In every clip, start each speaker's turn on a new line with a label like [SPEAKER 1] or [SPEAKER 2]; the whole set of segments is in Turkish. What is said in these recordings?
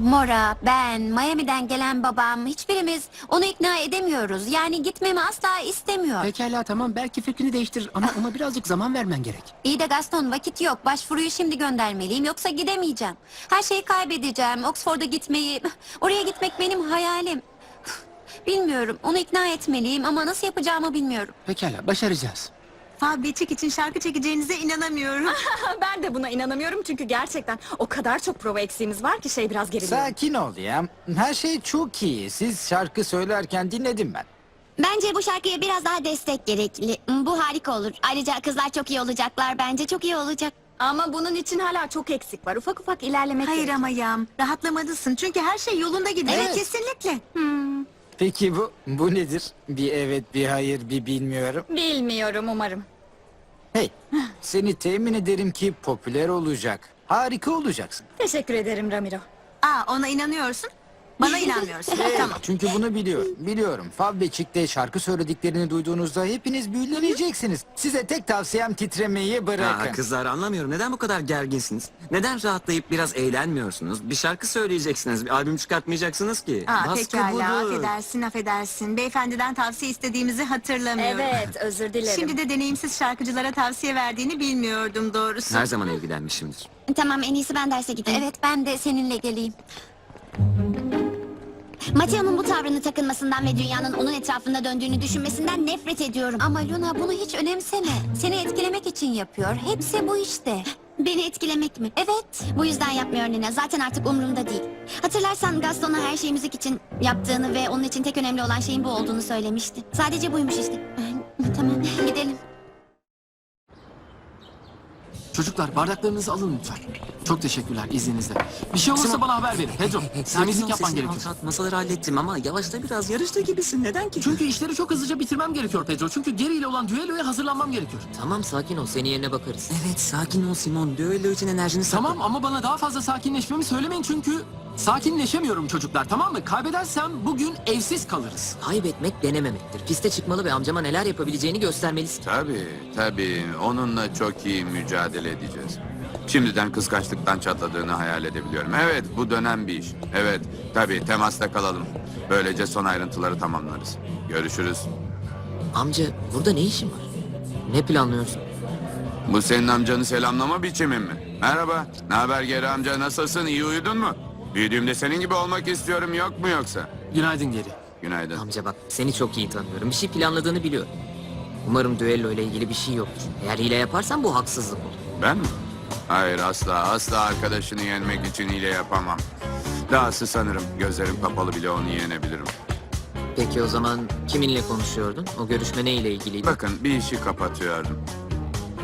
[SPEAKER 1] Mora, ben, Miami'den gelen babam hiçbirimiz onu ikna edemiyoruz. Yani gitmemi asla istemiyor.
[SPEAKER 2] Pekala tamam belki fikrini değiştirir ama ona birazcık zaman vermen gerek.
[SPEAKER 1] İyi de Gaston vakit yok. Başvuruyu şimdi göndermeliyim yoksa gidemeyeceğim. Her şeyi kaybedeceğim. Oxford'a gitmeyi, oraya gitmek benim hayalim. Bilmiyorum. Onu ikna etmeliyim ama nasıl yapacağımı bilmiyorum.
[SPEAKER 2] Pekala başaracağız.
[SPEAKER 3] Fab Beçik için şarkı çekeceğinize inanamıyorum.
[SPEAKER 4] ben de buna inanamıyorum çünkü gerçekten o kadar çok prova eksiğimiz var ki şey biraz geriliyorum.
[SPEAKER 5] Sakin ol ya. Her şey çok iyi. Siz şarkı söylerken dinledim ben.
[SPEAKER 6] Bence bu şarkıya biraz daha destek gerekli. Bu harika olur. Ayrıca kızlar çok iyi olacaklar. Bence çok iyi olacak.
[SPEAKER 4] Ama bunun için hala çok eksik var. Ufak ufak ilerlemek
[SPEAKER 3] Hayır
[SPEAKER 4] gerek.
[SPEAKER 3] ama Yağm, rahatlamalısın çünkü her şey yolunda gidiyor.
[SPEAKER 5] Evet.
[SPEAKER 3] kesinlikle.
[SPEAKER 5] Peki bu bu nedir? Bir evet, bir hayır, bir bilmiyorum.
[SPEAKER 4] Bilmiyorum umarım.
[SPEAKER 5] Hey, seni temin ederim ki popüler olacak. Harika olacaksın.
[SPEAKER 4] Teşekkür ederim Ramiro.
[SPEAKER 3] Aa ona inanıyorsun, bana inanmıyorsun. tamam.
[SPEAKER 5] Çünkü bunu biliyorum. Biliyorum. Fab ve Chick'te şarkı söylediklerini duyduğunuzda hepiniz büyüleneceksiniz. Size tek tavsiyem titremeyi bırakın.
[SPEAKER 7] Aa, kızlar anlamıyorum. Neden bu kadar gerginsiniz? Neden rahatlayıp biraz eğlenmiyorsunuz? Bir şarkı söyleyeceksiniz. Bir albüm çıkartmayacaksınız ki.
[SPEAKER 3] Aa,
[SPEAKER 7] Baskı
[SPEAKER 3] pekala,
[SPEAKER 7] budur.
[SPEAKER 3] affedersin, affedersin. Beyefendiden tavsiye istediğimizi hatırlamıyorum.
[SPEAKER 4] Evet özür dilerim.
[SPEAKER 3] Şimdi de deneyimsiz şarkıcılara tavsiye verdiğini bilmiyordum doğrusu.
[SPEAKER 7] Her zaman ilgilenmişimdir.
[SPEAKER 6] Tamam en iyisi ben derse gideyim.
[SPEAKER 1] Evet ben de seninle geleyim.
[SPEAKER 6] Mateo'nun bu tavrını takınmasından ve dünyanın onun etrafında döndüğünü düşünmesinden nefret ediyorum.
[SPEAKER 1] Ama Luna bunu hiç önemseme. Seni etkilemek için yapıyor. Hepsi bu işte.
[SPEAKER 6] Beni etkilemek mi?
[SPEAKER 1] Evet.
[SPEAKER 6] Bu yüzden yapmıyor Nina. Zaten artık umurumda değil. Hatırlarsan Gaston'a her şeyi müzik için yaptığını ve onun için tek önemli olan şeyin bu olduğunu söylemişti. Sadece buymuş işte.
[SPEAKER 1] Tamam gidelim.
[SPEAKER 2] Çocuklar bardaklarınızı alın lütfen. Çok teşekkürler izninizle. Bir şey olursa
[SPEAKER 7] Simon.
[SPEAKER 2] bana haber verin. Pedro temizlik yapman
[SPEAKER 7] sesini
[SPEAKER 2] gerekiyor.
[SPEAKER 7] alçalt, Masaları hallettim ama yavaşla biraz yarışta gibisin. Neden ki?
[SPEAKER 2] Çünkü işleri çok hızlıca bitirmem gerekiyor Pedro. Çünkü Geri ile olan düelloya hazırlanmam gerekiyor.
[SPEAKER 8] Tamam sakin ol seni yerine bakarız.
[SPEAKER 7] Evet sakin ol Simon. Düello için enerjini sakla.
[SPEAKER 2] Tamam ama bana daha fazla sakinleşmemi söylemeyin çünkü sakinleşemiyorum çocuklar tamam mı? Kaybedersem bugün evsiz kalırız.
[SPEAKER 8] Kaybetmek denememektir. Piste çıkmalı ve amcama neler yapabileceğini göstermelisin.
[SPEAKER 9] Tabii, tabii. Onunla çok iyi mücadele edeceğiz. Şimdiden kıskançlıktan çatladığını hayal edebiliyorum. Evet, bu dönem bir iş. Evet, tabii temasta kalalım. Böylece son ayrıntıları tamamlarız. Görüşürüz.
[SPEAKER 8] Amca burada ne işin var? Ne planlıyorsun?
[SPEAKER 9] Bu senin amcanı selamlama biçimin mi? Merhaba, ne haber geri amca, nasılsın, iyi uyudun mu? Büyüdüğümde senin gibi olmak istiyorum, yok mu yoksa?
[SPEAKER 2] Günaydın Geri.
[SPEAKER 9] Günaydın.
[SPEAKER 8] Amca bak seni çok iyi tanıyorum. Bir şey planladığını biliyorum. Umarım düello ile ilgili bir şey yoktur. Eğer hile yaparsan bu haksızlık olur.
[SPEAKER 9] Ben mi? Hayır, asla, asla arkadaşını yenmek için hile yapamam. Dahası sanırım, gözlerim kapalı bile onu yenebilirim.
[SPEAKER 8] Peki o zaman kiminle konuşuyordun? O görüşme ne ile ilgiliydi?
[SPEAKER 9] Bakın bir işi kapatıyordum.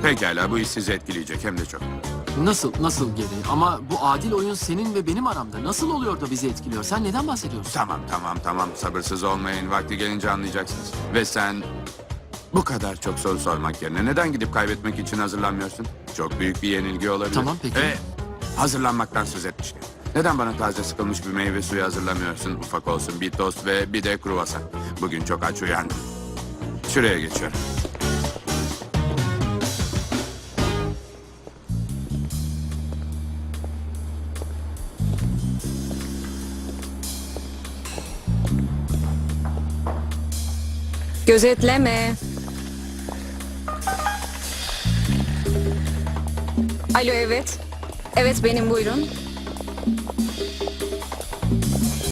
[SPEAKER 9] Pekala bu iş sizi etkileyecek hem de çok.
[SPEAKER 2] Nasıl nasıl Geri? Ama bu adil oyun senin ve benim aramda. Nasıl oluyor da bizi etkiliyor? Sen neden bahsediyorsun?
[SPEAKER 9] Tamam tamam tamam sabırsız olmayın vakti gelince anlayacaksınız. Ve sen bu kadar çok soru sormak yerine neden gidip kaybetmek için hazırlanmıyorsun? Çok büyük bir yenilgi olabilir.
[SPEAKER 2] Tamam, peki.
[SPEAKER 9] Ve hazırlanmaktan söz etmişken. Neden bana taze sıkılmış bir meyve suyu hazırlamıyorsun? Ufak olsun bir tost ve bir de kruvasan. Bugün çok aç uyandım. Şuraya geçiyorum.
[SPEAKER 4] Gözetleme. Alo evet. Evet benim buyurun.